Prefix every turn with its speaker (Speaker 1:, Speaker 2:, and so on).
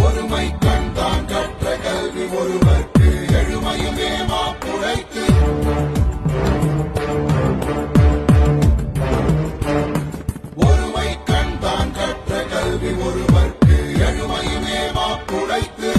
Speaker 1: ஒருமை கண்தான் கற்ற கல்வி ஒருவர்க்கு எழுமையுமே மாப்புழைத்து ஒருமை கண்தான் கற்ற கல்வி ஒருவர்க்கு எழுமையுமே மாப்புழைத்து